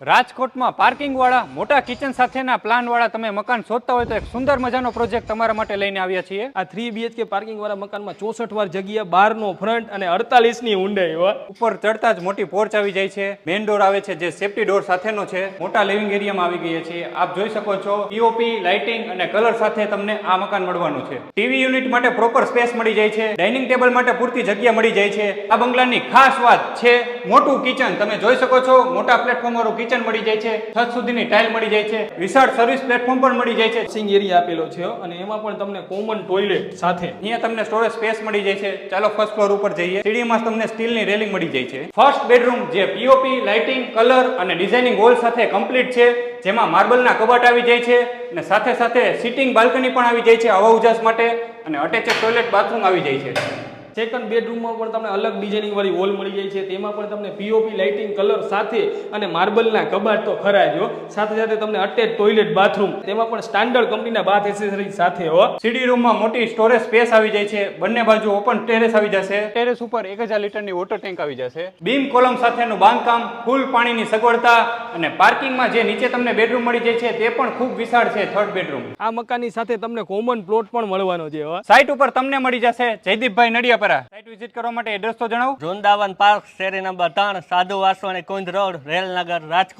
રાજકોટમાં પાર્કિંગવાળા મોટા કિચન સાથેના પ્લાનવાળા તમે મકાન શોધતા હોય તો એક સુંદર મજાનો પ્રોજેક્ટ તમારા માટે લઈને આવ્યા છીએ. આ થ્રી બીએચકે પાર્કિંગવાળા મકાનમાં ચોસઠ વાર જગ્યા બારનો ફ્રન્ટ અને અડતાલીસની ઊંડાઈ હોય ઉપર ચડતા જ મોટી પોર્ચ આવી જાય છે. મેઇન ડોર આવે છે જે સેફ્ટી ડોર સાથેનો છે. મોટા લિવિંગ એરિયામાં આવી ગયા છીએ. આપ જોઈ શકો છો પીઓપી લાઇટિંગ અને કલર સાથે તમને આ મકાન મળવાનું છે. ટીવી યુનિટ માટે પ્રોપર સ્પેસ મળી જાય છે. ડાઇનિંગ ટેબલ માટે પૂરતી જગ્યા મળી જાય છે. આ બંગલાની ખાસ વાત છે મોટું કિચન તમે જોઈ શકો છો મોટા પ્લેટફોર્મ વાળું કિચન મળી જાય છે છત સુધીની ટાઇલ મળી જાય છે વિશાળ સર્વિસ પ્લેટફોર્મ પણ મળી જાય છે. સિંગ એરિયા આપેલો છે અને એમાં પણ તમને કોમન ટોયલેટ સાથે. અહીંયા તમને સ્ટોરેજ સ્પેસ મળી જાય છે. ચાલો ફર્સ્ટ ફ્લોર ઉપર જઈએ. સીડીમાં તમને સ્ટીલની રેલિંગ મળી જાય છે. ફર્સ્ટ બેડરૂમ જે પીઓપી લાઇટિંગ કલર અને ડિઝાઇનિંગ વોલ સાથે કમ્પ્લીટ છે જેમાં માર્બલના કબાટ આવી જાય છે અને સાથે સાથે સિટિંગ બાલ્કની પણ આવી જાય છે હવા ઉજાસ માટે. અને અટેચ ટોયલેટ બાથરૂમ આવી જાય છે. સેકન્ડ બેડરૂમમાં પણ તમને અલગ ડિઝાઇનિંગ વાળી વોલ મળી જાય છે. તેમાં પણ તમને પીઓપી લાઇટિંગ કલર સાથે અને માર્બલના કબાટ તો ખરા જો સાથે સાથે તમને અટેચ ટોયલેટ બાથરૂમ તેમાં પણ સ્ટાન્ડર્ડ કંપનીના બાથ એસેસરી સાથે હો. સીડી રૂમમાં મોટી સ્ટોરેજ સ્પેસ આવી જાય છે. બંને બાજુ ઓપન ટેરેસ આવી જશે. ટેરેસ ઉપર એક હજાર લીટરની વોટર ટેન્ક આવી જશે. બીમ કોલમ સાથેનું બાંધકામ ફૂલ પાણીની સગવડતા અને પાર્કિંગમાં જે નીચે તમને બેડરૂમ મળી જાય છે તે પણ ખૂબ વિશાળ છે થર્ડ બેડરૂમ આ મકાનની સાથે તમને કોમન પ્લોટ પણ મળવાનો છે સાઇટ ઉપર તમને મળી જશે જયદીપભાઈ નડિયાપરા સાઇટ વિઝિટ કરવા માટે એડ્રેસ તો જણાવો. વૃંદાવન પાર્ક શેરી નંબર ત્રણ, સાધુ વાસવાણી, કુંજ રોડ, રેલનગર, રાજકોટ.